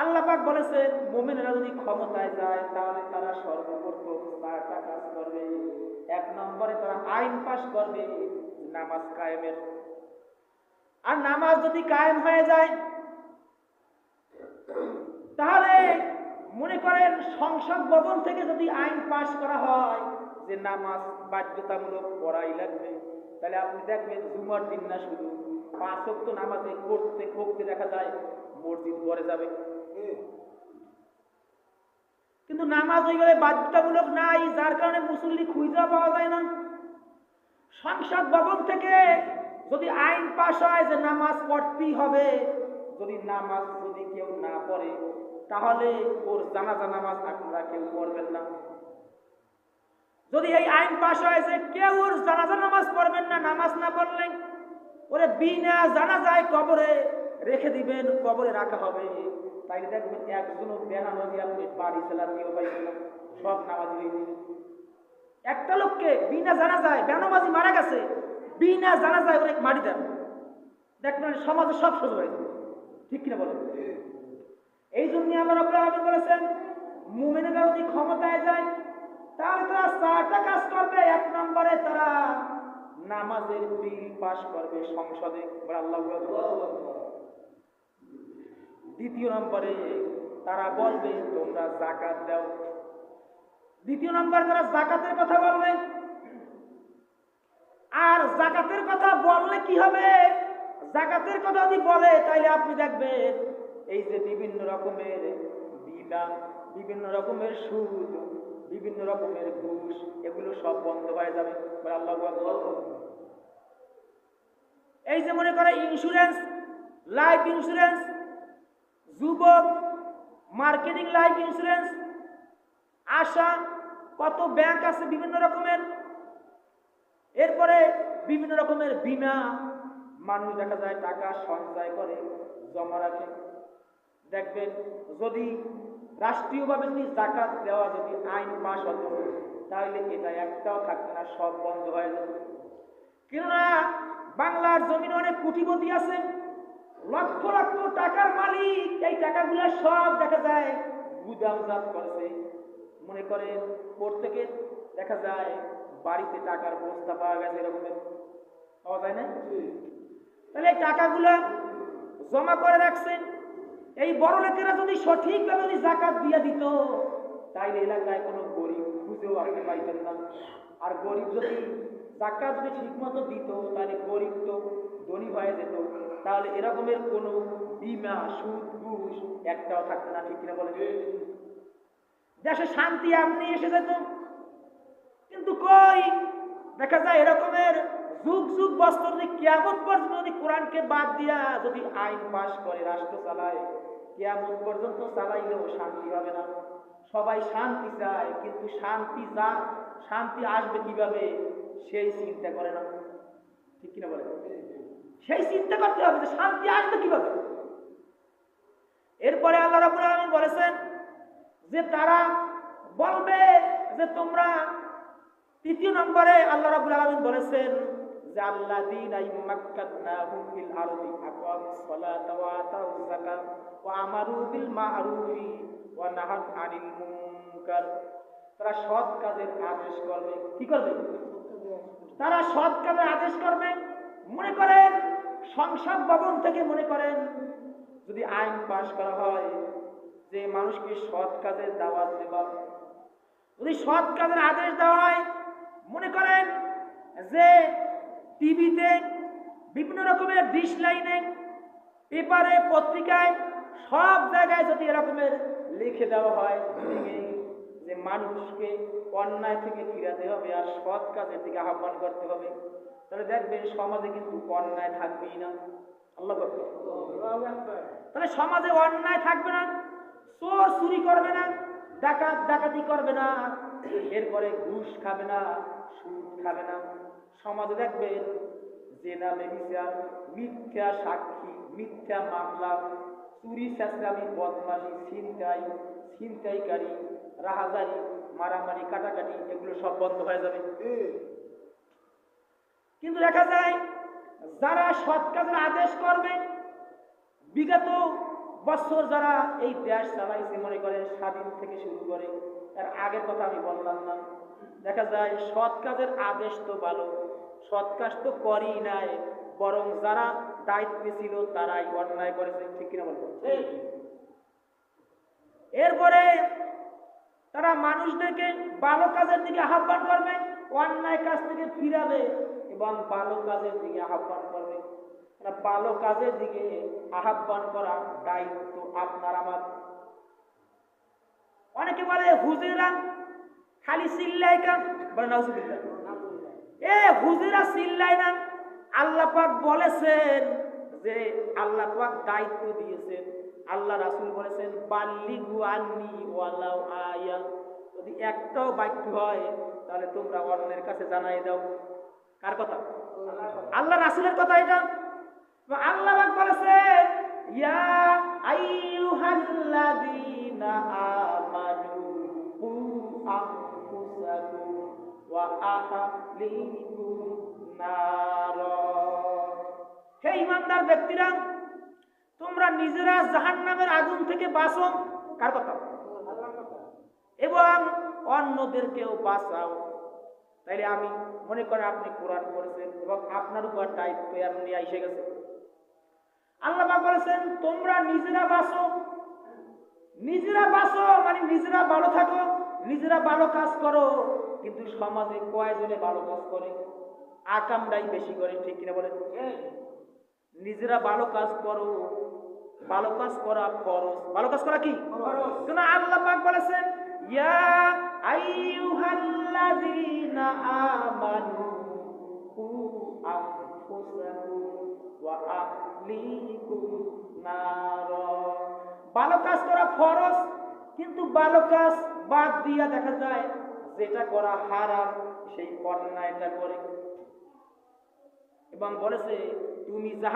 আল্লাহ পাক বলেছেন, মোমেনেরা যদি ক্ষমতায় যায়, তাহলে তারা সর্বপ্রথম কাজ করবে। এক নম্বরে তারা আইন পাশ করবে, নামাজ কায়েমের। আর নামাজ যদি কায়েম হয়ে যায়, তাহলে মনে করেন সংসদ ভবন থেকে যদি আইন পাশ করা হয়, যে নামাজ বাধ্যতামূলক পড়াই লাগবে, তাহলে আপনি দেখবেন জুমার দিন না শুধু, পাঁচ নামাজে করতে করতে দেখা যায় মসজিদ পরে যাবে। কিন্তু নামাজ ওইভাবে বাধ্যতামূলক নাই, যার কারণে মুসল্লি খুঁজা পাওয়া যায় না। সংসদ ভবন থেকে যদি আইন পাশ হয় যে নামাজ পড়তেই হবে, যদি নামাজ যদি কেউ না পড়ে, তাহলে ওর জানাজা নামাজ আপনারা কেউ পড়বেন না। যদি এই আইন পাশ হয় যে কেউ ওর জানাজা নামাজ পড়বেন না, নামাজ না পড়লে ওরে বিনা জানা যায় কবরে রেখে দিবেন, কবরে রাখা হবে। তাই দেখবেন একজনও বেনামাজি আপনি বাড়ি চালাতেও পাইবেন সব নামাজি হয়ে। একটা লোককে বিনা জানা যায় বেনামাজি মারা গেছে, বিনা জানা যায় অনেক মারি দেন। দেখবেন সমাজে সব সোজা হয়ে ঠিক কিনা বলেন এই জন্য আল্লাহ রাব্বুল আলামিন বলেছেন, মুমিনেরা যদি ক্ষমতায় যায়, তাহলে তারা চারটা কাজ করবে। এক নম্বরে তারা নামাজের বিল পাশ করবে সংসদে। আল্লাহু। দ্বিতীয় নম্বরে তারা বলবে, তোমরা জাকাত দাও। দ্বিতীয় নম্বরে তারা জাকাতের কথা বলবে। আর জাকাতের কথা বললে কি হবে? জাকাতের কথা যদি বলে, তাইলে আপনি দেখবেন এই যে বিভিন্ন রকমের বিমা বিভিন্ন রকমের সুদ, বিভিন্ন রকমের ঘুষ, এগুলো সব বন্ধ হয়ে যাবে। আল্লাহ এই যে মনে করে ইন্স্যুরেন্স লাইফ ইন্স্যুরেন্স যুবক, মার্কেটিং, লাইফ ইন্স্যুরেন্স, আশা, কত ব্যাংক আছে বিভিন্ন রকমের। এরপরে বিভিন্ন রকমের বিমা, মানুষ দেখা যায় টাকা সঞ্চয় করে, জমা রাখে। দেখবেন, যদি রাষ্ট্রীয়ভাবে যদি জাকাত দেওয়া, যদি আইন পাশ হতো, তাহলে এটা একটাও থাকতো না, সব বন্ধ হয়ে যেত। কেননা, বাংলার জমিনে অনেক কোটিপতি আছে। লক্ষ লক্ষ টাকার মালিক এই টাকাগুলো সব দেখা যায়। গুদামজাত করেছে মনে করেন প্রত্যেকে দেখা যায় বাড়িতে টাকার বস্তা পাওয়া গেছে এরকমের। পাওয়া যায় না তাহলে এই টাকাগুলো জমা করে রাখছেন এই বড় লোকেরা যদি সঠিকভাবে যদি জাকাত দিয়ে দিত তাইলে এলাকায় কোনো গরিব খুঁজেও আসতে পাইতেন না। আর গরিব যদি জাকাত যদি ঠিকমতো দিত তাহলে গরিব তো ধনী হয়ে যেত। তাহলে এরকমের কোনো বিমা, সুদ, ঘুষ একটাও থাকতো না, ঠিক কিনা বলে দেশে শান্তি আপনি এসে যেত। কিন্তু কই? দেখা যায় এরকমের যুগ যুগ, বছর যদি কেমন পর্যন্ত যদি কোরআনকে বাদ দিয়া যদি আইন পাশ করে, রাষ্ট্র চালায়, কেয়ামত পর্যন্ত চালাইলেও শান্তি হবে না। সবাই শান্তি চায়, কিন্তু শান্তি যা, শান্তি আসবে কীভাবে, সেই চিন্তা করে না। ঠিক কিনা বলে সেই চিন্তা করতে হবে যে শান্তি আসবে কীভাবে? এরপরে আল্লাহ রাবুল আলমিন বলেছেন যে তারা বলবে যে তোমরা তৃতীয় নম্বরে আল্লাহ রাবুল আলমিন বলেছেন তারা আদেশ করবে। কি করবে? তারা সৎ কাজের আদেশ করবে। মনে করেন, সংসদ ভবন থেকে মনে করেন, যদি আইন পাশ করা হয়, যে মানুষকে সৎ কাজের দাওয়াত দেওয়া যদি সৎ কাজের আদেশ দেওয়া হয়, মনে করেন যে টিভিতে বিভিন্ন রকমের ডিশ লাইনে, পেপারে, পত্রিকায়, সব জায়গায় যদি এরকমের লিখে দেওয়া হয় যে মানুষকে অন্যায় থেকে ফিরাতে হবে আর সৎ কাজের দিকে আহ্বান করতে হবে তাহলে দেখবেন সমাজে কিন্তু অন্যায় থাকবেই না। আল্লাহ তাহলে সমাজে অন্যায় থাকবে না চোর চুরি করবে না ডাকাত ডাকাতি করবে না এরপরে ঘুষ খাবে না সুদ খাবে না। সমাজে দেখবেন জেনা বেবিচার মিথ্যা সাক্ষী মিথ্যা মামলা চুরি চেঁচড়ামি বদমাশি ছিনতাই ছিনতাইকারী রাহাজারি মারামারি কাটাকাটি এগুলো সব বন্ধ হয়ে যাবে। কিন্তু দেখা যায় যারা সৎ কাজের আদেশ করবে বিগত বছর যারা এই দেশ চালাইছে মনে করেন স্বাধীন থেকে শুরু করে তার আগের কথা আমি বললাম না। দেখা যায় সৎ কাজের আদেশ তো ভালো সৎ কাজ তো করি নাই বরং যারা দায়িত্বে ছিল তারাই অন্যায় করেছে ঠিক কিনা বলব এরপরে তারা মানুষদেরকে ভালো কাজের দিকে আহ্বান করবে অন্যায় কাজ থেকে ফিরাবে এবং ভালো কাজের দিকে আহ্বান করবে। ভালো কাজের দিকে আহ্বান করা দায়িত্ব আপনার, আমার। অনেকে বলে, হুজুরা খালি চিল্লাই কান? এ হুজুরা চিল্লাই না। আল্লাহ পাক বলেছেন যে, আল্লাহ পাক দায়িত্ব দিয়েছেন। আল্লাহ রাসুল বলেছেন, বাল্লিগু আন্নি ওয়ালাউ আয়া। যদি একটাও বাক্য হয়, তাহলে তোমরা অন্যের কাছে জানাই দাও। কার কথা? আল্লাহ রাসূলের কথা এটা। আল্লাহ পাক বলেছেন ইয়া আইয়ুহাল্লাযীনা আমানু কু আনফুসাকুম ওয়া আহলিকুম নারা। হে ইমানদার ব্যক্তিরা তোমরা নিজেরা জাহান্নামের আগুন থেকে বাঁচো। কার কথা। এবং অন্যদেরকেও বাঁচাও। তাইলে আমি মনে করেন আপনি কোরআন পড়েছেন এবং আপনার উপর দায়িত্ব এমনি এসে গেছে। আল্লাহ বলেছেন তোমরা নিজেরা বাঁচো। নিজেরা বাঁচো মানে নিজেরা ভালো থাকো নিজেরা ভালো কাজ করো। কিন্তু সমাজে কয়জনে ভালো কাজ করে? আকামটাই বেশি করে ঠিক কিনা বলেন? নিজেরা ভালো কাজ করো। ভালো কাজ করা ফরজ। ভালো কাজ করা কি? আল্লাহ পাক বলেছেন ইয়া নারা। ভালো কাজ করা ফরজ, কিন্তু ভালো বাদ দিয়া দেখা যায় যেটা করা হারাম, সেই অন্যায়টা করে। এবং বলেছে, তুমি যাহা